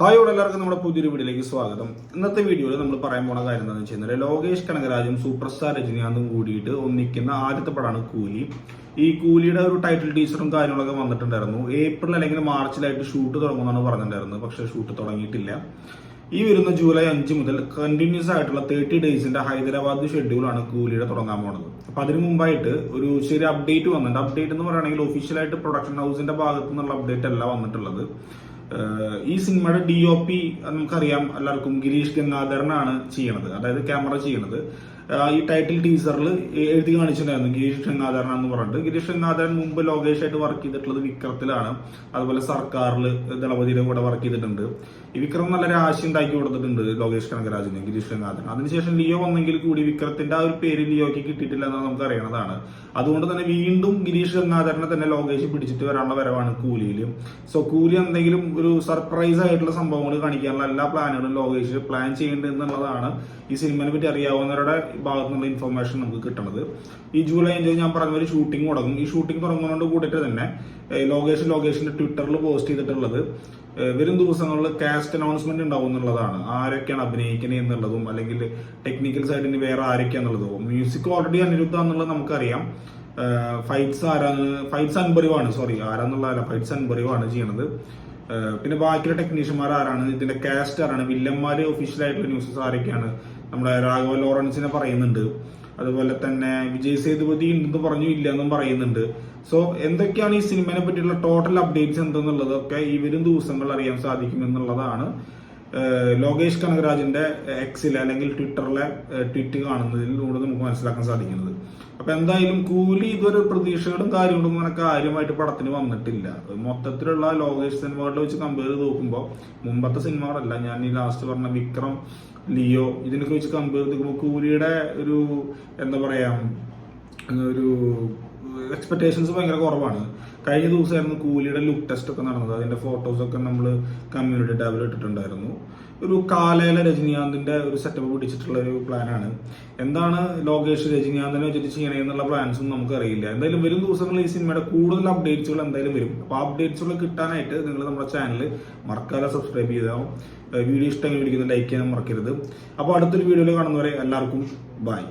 Hi ഇവിടെ എല്ലാവർക്കും നമ്മുടെ പുതിയൊരു വീഡിയോയിലേക്ക് സ്വാഗതം. ഇന്നത്തെ വീഡിയോയിൽ നമ്മൾ പറയാൻ പോണ കാര്യം എന്താണെന്ന് വെച്ച് കഴിഞ്ഞാൽ ലോകേഷ് കനകരാജും സൂപ്പർ സ്റ്റാർ രജനീകാന്തും കൂടിയിട്ട് ഒന്നിക്കുന്ന ആദ്യത്തെ പടമാണ് കൂലി. ഈ കൂലിയുടെ ഒരു ടൈറ്റിൽ ടീച്ചറും കാര്യങ്ങളൊക്കെ വന്നിട്ടുണ്ടായിരുന്നു. ഏപ്രിൽ അല്ലെങ്കിൽ മാർച്ചിലായിട്ട് ഷൂട്ട് തുടങ്ങുമെന്നാണ് പറഞ്ഞിട്ടുണ്ടായിരുന്നത്. പക്ഷേ ഷൂട്ട് തുടങ്ങിയിട്ടില്ല. ഈ വരുന്ന ജൂലൈ അഞ്ച് മുതൽ കണ്ടിന്യൂസ് ആയിട്ടുള്ള തേർട്ടി ഡേയ്സിന്റെ ഹൈദരാബാദ് ഷെഡ്യൂളാണ് കൂലിയുടെ തുടങ്ങാൻ പോണത്. അപ്പൊ അതിനു മുമ്പായിട്ട് ഒരു ചെറിയ അപ്ഡേറ്റ് വന്നിട്ടുണ്ട്. അപ്ഡേറ്റ് എന്ന് പറയുകയാണെങ്കിൽ ഒഫീഷ്യലായിട്ട് പ്രൊഡക്ഷൻ ഹൗസിന്റെ ഭാഗത്തു നിന്നുള്ള അപ്ഡേറ്റ് അല്ല വന്നിട്ടുള്ളത്. ഈ സിനിമയുടെ ഡി ഒ പി നമുക്കറിയാം എല്ലാവർക്കും ഗിരീഷ് ഗംഗാധരനാണ് ചെയ്യണത് അതായത് ക്യാമറ ചെയ്യണത്. ഈ ടൈറ്റിൽ ടീസറിൽ എഴുതി കാണിച്ചിട്ടുണ്ടായിരുന്നു ഗിരീഷ് ഗംഗാധരൻ എന്ന് പറഞ്ഞിട്ട്. ഗിരീഷ് ഗംഗാധരൻ മുമ്പ് ലോകേഷായിട്ട് വർക്ക് ചെയ്തിട്ടുള്ളത് വിക്രത്തിലാണ്. അതുപോലെ സർക്കാരിൽ ദളപതിയുടെ കൂടെ വർക്ക് ചെയ്തിട്ടുണ്ട്. ഈ വിക്രം നല്ലൊരു രാശി ഉണ്ടാക്കി കൊടുത്തിട്ടുണ്ട് ലോകേഷ് കനകരാജിന് ഗിരീഷ് ഗംഗാധരൻ അതിനുശേഷം ലിയോ വന്നെങ്കിൽ കൂടി വിക്രത്തിന്റെ ആ ഒരു പേര് ലിയോയ്ക്ക് കിട്ടിയിട്ടില്ല എന്നാണ് നമുക്ക് അറിയണതാണ്. അതുകൊണ്ട് തന്നെ വീണ്ടും ഗിരീഷ് ഗംഗാധരനെ തന്നെ ലോകേഷ് പിടിച്ചിട്ട് വരാനുള്ള വരവാണ് കൂലിയിൽ സോ കൂലി എന്തെങ്കിലും ഒരു സർപ്രൈസ് ആയിട്ടുള്ള സംഭവങ്ങൾ കാണിക്കാനുള്ള എല്ലാ പ്ലാനുകളും ലോകേഷ് പ്ലാൻ ചെയ്യേണ്ടത് എന്നുള്ളതാണ് ഈ സിനിമയെ പറ്റി അറിയാവുന്നവരുടെ ഭാഗത്തു നിന്നുള്ള ഇൻഫർമേഷൻ നമുക്ക് കിട്ടുന്നത് ഈ ജൂലൈ അഞ്ചിൽ ഞാൻ പറഞ്ഞ ഒരു ഷൂട്ടിംഗ് തുടങ്ങും. ഈ ഷൂട്ടിംഗ് തുടങ്ങുന്നതുകൊണ്ട് കൂടിയിട്ട് തന്നെ ലോകേഷ് ലോകേഷിന്റെ ട്വിറ്ററിൽ പോസ്റ്റ് ചെയ്തിട്ടുള്ളത് വരും ദിവസങ്ങളിൽ കാസ്റ്റ് അനൗൺസ്മെന്റ് ഉണ്ടാവും എന്നുള്ളതാണ്. ആരൊക്കെയാണ് അഭിനയിക്കുന്നത് എന്നുള്ളതും അല്ലെങ്കിൽ ടെക്നിക്കൽ സൈഡിന് വേറെ ആരൊക്കെയാന്നുള്ളതും മ്യൂസിക് ഓൾറെഡി അനിരുദ്ധ എന്നുള്ളത് നമുക്കറിയാം. ഫൈറ്റ്സ് ആരാണ് ഫൈറ്റ്സ് അൻപറിവാണ് സോറി ആരാന്നുള്ളതല്ല ഫൈറ്റ്സ് അൻപറിവാണ് ചെയ്യണത്. പിന്നെ ബാക്കിയുള്ള ടെക്നീഷ്യന്മാർ ആരാണ്? ഇതിന്റെ കാസ്റ്റ് ആരാണ്? വില്ലന്മാര് ഒഫീഷ്യൽ ആയിട്ടുള്ള ന്യൂസസ് ആരൊക്കെയാണ്? നമ്മുടെ രാഘവ ലോറൻസിനെ പറയുന്നുണ്ട്. അതുപോലെ തന്നെ വിജയ് സേതുപതി ഉണ്ടെന്ന് പറഞ്ഞു ഇല്ല എന്നും പറയുന്നുണ്ട്. സോ എന്തൊക്കെയാണ് ഈ സിനിമയെ പറ്റിയുള്ള ടോട്ടൽ അപ്ഡേറ്റ്സ് എന്തെന്നുള്ളതൊക്കെ ഈ വരും ദിവസങ്ങൾ അറിയാൻ സാധിക്കും എന്നുള്ളതാണ്. ലോകേഷ് കനകരാജിന്റെ എക്സിൽ അല്ലെങ്കിൽ ട്വിറ്ററിലെ ട്വിറ്റ് ട്വീറ്റ് കാണുന്നതിലൂടെ നമുക്ക് മനസ്സിലാക്കാൻ സാധിക്കുന്നത്. അപ്പൊ എന്തായാലും കൂലി ഇതൊരു പ്രതീക്ഷകളും കാര്യങ്ങളും അങ്ങനെ കാര്യമായിട്ട് പടത്തിന് വന്നിട്ടില്ല. മൊത്തത്തിലുള്ള ലോകേഷ് സിനിമകളിൽ വെച്ച് കമ്പയർ ചെയ്ത് നോക്കുമ്പോൾ മുമ്പത്തെ സിനിമകളല്ല ഞാൻ ഈ ലാസ്റ്റ് പറഞ്ഞ വിക്രം ലിയോ ഇതിനൊക്കെ വെച്ച് കമ്പയർ ചെയ്ത് നോക്കുമ്പോൾ കൂലിയുടെ ഒരു എന്താ പറയാ ഒരു എക്സ്പെക്ടേഷൻസ് ഭയങ്കര കുറവാണ്. കഴിഞ്ഞ ദിവസമായിരുന്നു കൂലിയുടെ ലുക്ക് ടെസ്റ്റ് ഒക്കെ നടന്നത്. അതിന്റെ ഫോട്ടോസ് ഒക്കെ നമ്മൾ കമ്മ്യൂണിറ്റി ടാബിൽ ഇട്ടിട്ടുണ്ടായിരുന്നു. ഒരു കാലയിലെ രജനീകാന്തിന്റെ ഒരു സെറ്റപ്പ് പിടിച്ചിട്ടുള്ള ഒരു പ്ലാനാണ് എന്താണ് ലോകേഷ് രജനീകാന്തിനെ വെച്ചിട്ട് ചെയ്യണമെന്നുള്ള പ്ലാൻസും നമുക്കറിയില്ല. എന്തായാലും വരും ദിവസങ്ങളിൽ ഈ സിനിമയുടെ കൂടുതൽ അപ്ഡേറ്റ്സുകൾ എന്തായാലും വരും. അപ്പൊ അപ്ഡേറ്റ്സുകൾ കിട്ടാനായിട്ട് നിങ്ങൾ നമ്മുടെ ചാനൽ മറക്കാതെ സബ്സ്ക്രൈബ് ചെയ്താൽ വീഡിയോ ഇഷ്ടമെങ്കിൽ വിളിക്കുന്ന ലൈക്ക് ചെയ്യാൻ മറക്കരുത്. അപ്പോൾ അടുത്തൊരു വീഡിയോയിൽ കാണുന്നവരെ എല്ലാവർക്കും ബൈ